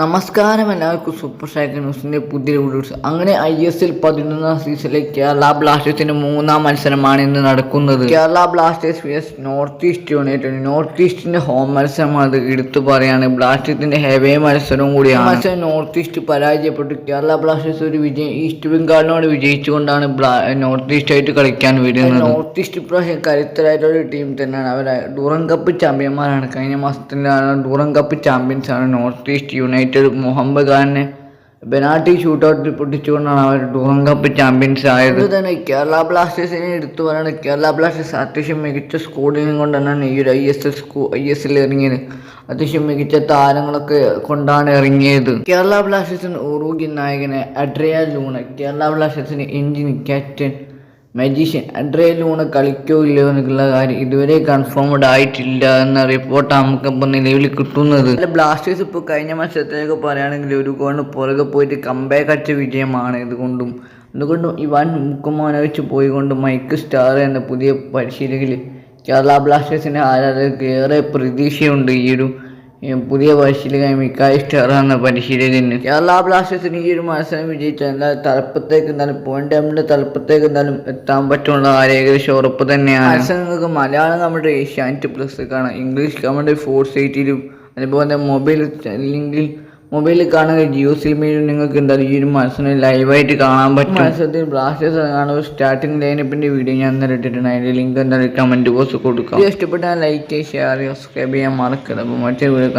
നമസ്കാരം എല്ലാവർക്കും super striker ന്യൂസിന്റെ പുതിയ വീഡിയോസ്. അങ്ങനെ ഐ എസ് എൽ പതിനൊന്നാം സീസണിലെ കേരള ബ്ലാസ്റ്റേഴ്സിന്റെ മൂന്നാം മത്സരമാണ് ഇന്ന് നടക്കുന്നത്. Kerala Blasters vs North East United North ഈസ്റ്റിന്റെ home മത്സരമാണ് എടുത്തു പറയാണ്. ബ്ലാസ്റ്റേഴ്സിന്റെ ഹെവേ മത്സരവും കൂടിയാണ്. മത്സരം നോർത്ത് ഈസ്റ്റ് പരാജയപ്പെട്ടു. കേരള ബ്ലാസ്റ്റേഴ്സ് ഒരു വിജയം ഈസ്റ്റ് ബംഗാളിനോട് വിജയിച്ചുകൊണ്ടാണ് നോർത്ത് ഈസ്റ്റ് ആയിട്ട് കളിക്കാൻ വരുന്നത്. നോർത്ത് ഈസ്റ്റ് ഇപ്രാവശ്യം കരുത്തരായിട്ടുള്ള ടീം തന്നെയാണ്. അവർ ഡൂറൻ കപ്പ് ചാമ്പ്യന്മാരാണ് കഴിഞ്ഞ മാസത്തിലാണ് ഡൂറൻ കപ്പ് ചാമ്പ്യൻസാണ് നോർത്ത് ഈസ്റ്റ് യുണൈറ്റഡ് മുഹമ്മദ് ഖാനെ പെനാൾട്ടി ഷൂട്ടൗട്ടിൽ പൊട്ടിച്ചുകൊണ്ടാണ് അവർ ടൂറിംഗ് കപ്പ് ചാമ്പ്യൻസ് ആയത്. തന്നെ കേരള ബ്ലാസ്റ്റേഴ്സിനെ എടുത്തു പറയുന്നത് കേരള ബ്ലാസ്റ്റേഴ്സ് അത്യാവശ്യം മികച്ച സ്കോഡിനും കൊണ്ടാണ് ഈ ഒരു ഐ എസ് എൽ സ്കൂ ഐ എസ് എൽ ഇറങ്ങിയത്. അത്യാവശ്യം മികച്ച താരങ്ങളൊക്കെ കൊണ്ടാണ് ഇറങ്ങിയത്. കേരള ബ്ലാസ്റ്റേഴ്സിന് ഉറൂഗി നായകനെ അഡ്രിയ ലൂണ കേരള ബ്ലാസ്റ്റേഴ്സിന് engine captain magician Adrian Luna കളിക്കോ ഇല്ലയോ എന്നുള്ള കാര്യം ഇതുവരെ കൺഫേംഡ് ആയിട്ടില്ല എന്ന റിപ്പോർട്ട് നമുക്കിപ്പോൾ നിലവിൽ കിട്ടുന്നത്. ബ്ലാസ്റ്റേഴ്സ് ഇപ്പോൾ കഴിഞ്ഞ മത്സരത്തിലേക്ക് പറയുകയാണെങ്കിൽ ഒരു കോണ് പുറകെ പോയിട്ട് കമ്പാക്ക് അടിച്ച വിജയമാണ് ഇതുകൊണ്ടും. അതുകൊണ്ടും ഇവാൻ മുക്കുമോനോവിച്ച് പോയിക്കൊണ്ട് മൈക്ക് സ്റ്റാർ എന്ന പുതിയ പരിശീലകയിൽ കേരള ബ്ലാസ്റ്റേഴ്സിന്റെ ആരാധകർക്ക് ഏറെ പ്രതീക്ഷയുണ്ട് ഈ ഒരു പുതിയ പരിശീലകൻ മിക്കായി എന്ന പരിശീലകന്. കേരള ബ്ലാസ്റ്റേഴ്സിന് ഈ ഒരു മത്സരം വിജയിച്ച എല്ലാ തലപ്പത്തേക്ക് എന്തായാലും പോയിന്റ് ടൈമിന്റെ തലപ്പത്തേക്ക് എന്നാലും എത്താൻ പറ്റുള്ള കാര്യം ഏകദേശം ഉറപ്പ് തന്നെയാണ്. മത്സരം നിങ്ങൾക്ക് മലയാളം നമ്മുടെ ഏഷ്യാനെറ്റ് പ്ലസ് കാണാം. ഇംഗ്ലീഷ് നമ്മുടെ ഫോർ സൈറ്റിലും അതുപോലെ മൊബൈൽ ലിങ്കിൽ മൊബൈലിൽ കാണുന്ന ജിയോ മീഡിയ നിങ്ങൾക്ക് എന്താ ഈ ഒരു മത്സരം ലൈവായിട്ട് കാണാൻ പറ്റും? മത്സരത്തിൽ ബ്ലാസ്റ്റേഴ്സ് കാണുമ്പോൾ സ്റ്റാർട്ടിംഗ് ലൈനപ്പിന്റെ വീഡിയോ ഞാൻ ഇന്നലെ ഇട്ടിട്ടുണ്ട്. അതിന്റെ ലിങ്ക് എന്തായാലും കമന്റ് ബോക്സ് കൊടുക്കാം. ഇഷ്ടപ്പെട്ട ഇഷ്ടപ്പെട്ടാൽ ലൈക്ക് ഷെയർ സബ്സ്ക്രൈബ് ചെയ്യാൻ മറക്കരുത്. അപ്പോൾ മറ്റേ വീഡിയോ